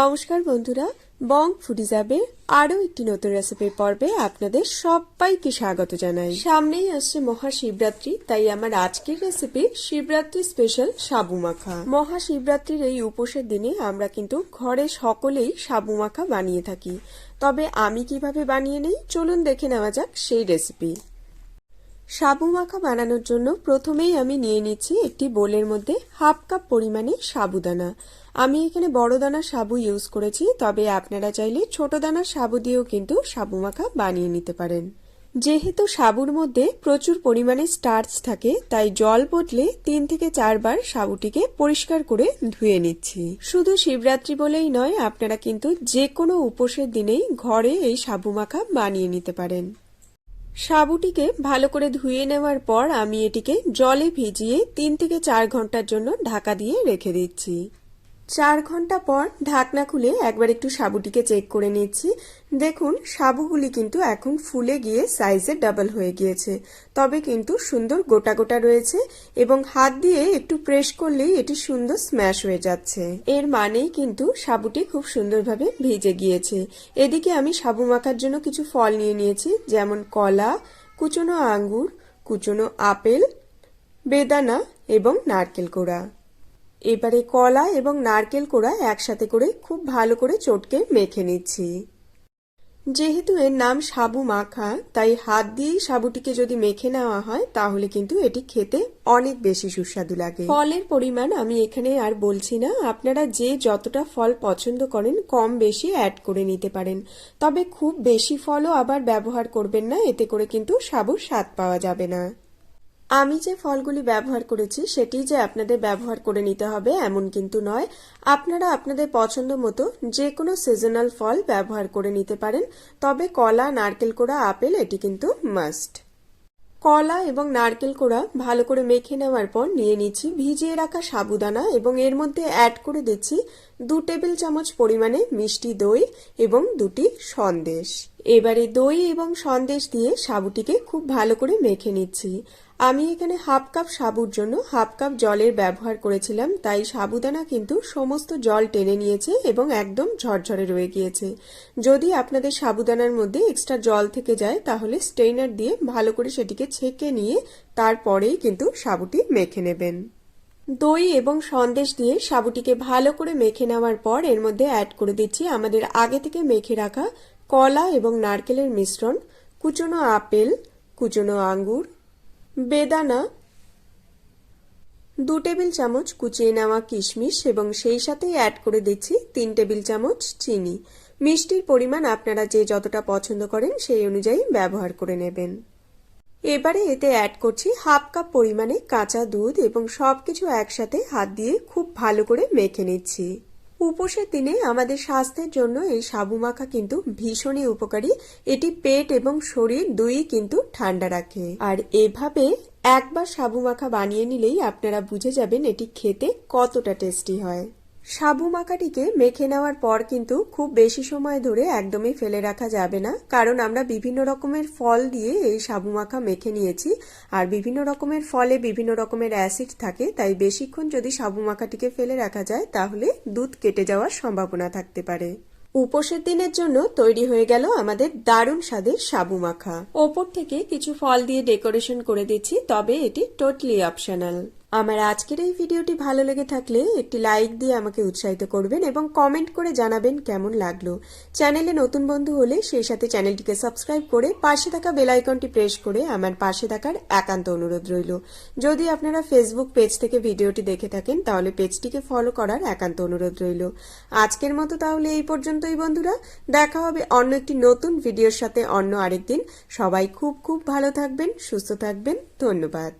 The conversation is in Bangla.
নমস্কার বন্ধুরা, বং ফুডিজাবে আরও একটি নতুন রেসিপির পর্বে আপনাদের সবাইকে স্বাগত জানাই। সামনেই আসছে মহাশিবরাত্রি, তাই আমার আজকের রেসিপি শিবরাত্রি স্পেশাল সাবু মাখা। মহাশিবরাত্রির এই উপোসের দিনে আমরা কিন্তু ঘরে সকলেই সাবু মাখা বানিয়ে থাকি। তবে আমি কীভাবে বানিয়ে নেই, চলুন দেখে নেওয়া যাক সেই রেসিপি সাবু মাখা বানানোর জন্য প্রথমেই আমি নিয়ে নিচ্ছি একটি বোলের মধ্যে হাফ কাপ পরিমাণে সাবুদানা আমি এখানে বড় দানার সাবু ইউজ করেছি, তবে আপনারা চাইলে ছোট দানার সাবু দিয়েও কিন্তু সাবু মাখা বানিয়ে নিতে পারেন। যেহেতু সাবুর মধ্যে প্রচুর পরিমাণে স্টার্চ থাকে, তাই জল বদলে তিন থেকে চারবার সাবুটিকে পরিষ্কার করে ধুয়ে নিচ্ছি। শুধু শিবরাত্রি বলেই নয়, আপনারা কিন্তু যে কোনো উপোসের দিনেই ঘরে এই সাবু মাখা বানিয়ে নিতে পারেন। সাবুটিকে ভালো করে ধুয়ে নেওয়ার পর আমি এটিকে জলে ভিজিয়ে তিন থেকে চার ঘণ্টার জন্য ঢাকা দিয়ে রেখে দিচ্ছি। চার ঘণ্টা পর ঢাকনা খুলে একবার একটু সাবুটিকে চেক করে নিচ্ছি। দেখুন, সাবুগুলি কিন্তু এখন ফুলে গিয়ে সাইজে ডাবল হয়ে গিয়েছে। তবে কিন্তু সুন্দর গোটা গোটা রয়েছে এবং হাত দিয়ে একটু প্রেস করলেই এটি সুন্দর স্ম্যাশ হয়ে যাচ্ছে। এর মানেই কিন্তু সাবুটি খুব সুন্দরভাবে ভিজে গিয়েছে। এদিকে আমি সাবু মাখার জন্য কিছু ফল নিয়ে নিয়েছি, যেমন কলা, কুচনো আঙ্গুর, কুচনো আপেল, বেদানা এবং নারকেল কোড়া। এবারে কলা এবং নারকেল কোড়া একসাথে করে খুব ভালো করে চটকে মেখে নিচ্ছি। যেহেতু এর নাম সাবু মাখা, তাই হাত দিয়েই সাবুটিকে যদি মেখে নেওয়া হয়, তাহলে কিন্তু এটি খেতে অনেক বেশি সুস্বাদু লাগে। ফলের পরিমাণ আমি এখানে আর বলছি না, আপনারা যে যতটা ফল পছন্দ করেন, কম বেশি অ্যাড করে নিতে পারেন। তবে খুব বেশি ফলও আবার ব্যবহার করবেন না, এতে করে কিন্তু সাবুর স্বাদ পাওয়া যাবে না। আমি যে ফলগুলি ব্যবহার করেছি, সেটি যে আপনাদের ব্যবহার করে নিতে হবে এমন কিন্তু নয়। আপনারা আপনাদের পছন্দ মতো যে কোনো সিজনাল ফল ব্যবহার করে নিতে পারেন, তবে কলা, নারকেল কোড়া, আপেল, এটি কিন্তু মাস্ট কলা এবং নারকেল কোড়া ভালো করে মেখে নেওয়ার পর নিয়ে নিচ্ছি, ভিজিয়ে রাখা সাবুদানা এবং এর মধ্যে অ্যাড করে দিচ্ছি দু টেবিল চামচ পরিমাণে মিষ্টি দই এবং দুটি সন্দেশ। এবারে দই এবং সন্দেশ দিয়ে সাবুটিকে খুব ভালো করে মেখে নিচ্ছি। আমি এখানে হাফ কাপ সাবুর জন্য হাফ কাপ জলের ব্যবহার করেছিলাম, তাই সাবুদানা কিন্তু সমস্ত জল টেনে নিয়েছে এবং একদম ঝরঝরে রয়ে গিয়েছে। যদি আপনাদের সাবুদানার মধ্যে এক্সট্রা জল থেকে যায়, তাহলে স্টেইনার দিয়ে ভালো করে সেটিকে ছেঁকে নিয়ে তারপরেই কিন্তু সাবুটি মেখে নেবেন। দই এবং সন্দেশ দিয়ে সাবুটিকে ভালো করে মেখে নেওয়ার পর এর মধ্যে অ্যাড করে দিচ্ছি আমাদের আগে থেকে মেখে রাখা কলা এবং নারকেলের মিশ্রণ, কুচনো আপেল, কুচনো আঙ্গুর, বেদানা, দু টেবিল চামচ কুচিয়ে নেওয়া কিশমিশ এবং সেই সাথেই অ্যাড করে দিচ্ছি তিন টেবিল চামচ চিনি। মিষ্টির পরিমাণ আপনারা যে যতটা পছন্দ করেন সেই অনুযায়ী ব্যবহার করে নেবেন। এবারে এতে অ্যাড করছি হাফ কাপ পরিমাণে কাঁচা দুধ এবং সবকিছু একসাথে হাত দিয়ে খুব ভালো করে মেখে নিচ্ছি। উপোসের দিনে আমাদের স্বাস্থ্যের জন্য এই সাবু মাখা কিন্তু ভীষণই উপকারী। এটি পেট এবং শরীর দুই কিন্তু ঠান্ডা রাখে। আর এভাবে একবার সাবু মাখা বানিয়ে নিলেই আপনারা বুঝে যাবেন এটি খেতে কতটা টেস্টি হয়। সাবু মাখাটিকে মেখে নেওয়ার পর কিন্তু খুব বেশি সময় ধরে একদমই ফেলে রাখা যাবে না। কারণ আমরা বিভিন্ন রকমের ফল দিয়ে এই সাবু মাখা মেখে নিয়েছি। আর বিভিন্ন রকমের ফলে বিভিন্ন রকমের অ্যাসিড থাকে। তাই বেশিক্ষণ যদি সাবু মাখাটিকে ফেলে রাখা যায়, তাহলে দুধ কেটে যাওয়ার সম্ভাবনা থাকতে পারে। উপোসের দিনের জন্য তৈরি হয়ে গেল আমাদের দারুণ স্বাদের সাবু মাখা। ওপর থেকে কিছু ফল দিয়ে ডেকোরেশন করে দিচ্ছি, তবে এটি টোটালি অপশনাল। আমার আজকের এই ভিডিওটি ভালো লেগে থাকলে একটি লাইক দিয়ে আমাকে উৎসাহিত করবেন এবং কমেন্ট করে জানাবেন কেমন লাগল। চ্যানেলে নতুন বন্ধু হলে সেই সাথে চ্যানেলটিকে সাবস্ক্রাইব করে পাশে থাকা বেলাইকনটি প্রেস করে আমার পাশে থাকার একান্ত অনুরোধ রইল। যদি আপনারা ফেসবুক পেজ থেকে ভিডিওটি দেখে থাকেন, তাহলে পেজটিকে ফলো করার একান্ত অনুরোধ রইল। আজকের মতো তাহলে এই পর্যন্তই বন্ধুরা। দেখা হবে অন্য একটি নতুন ভিডিওর সাথে অন্য আরেকদিন। সবাই খুব খুব ভালো থাকবেন, সুস্থ থাকবেন। ধন্যবাদ।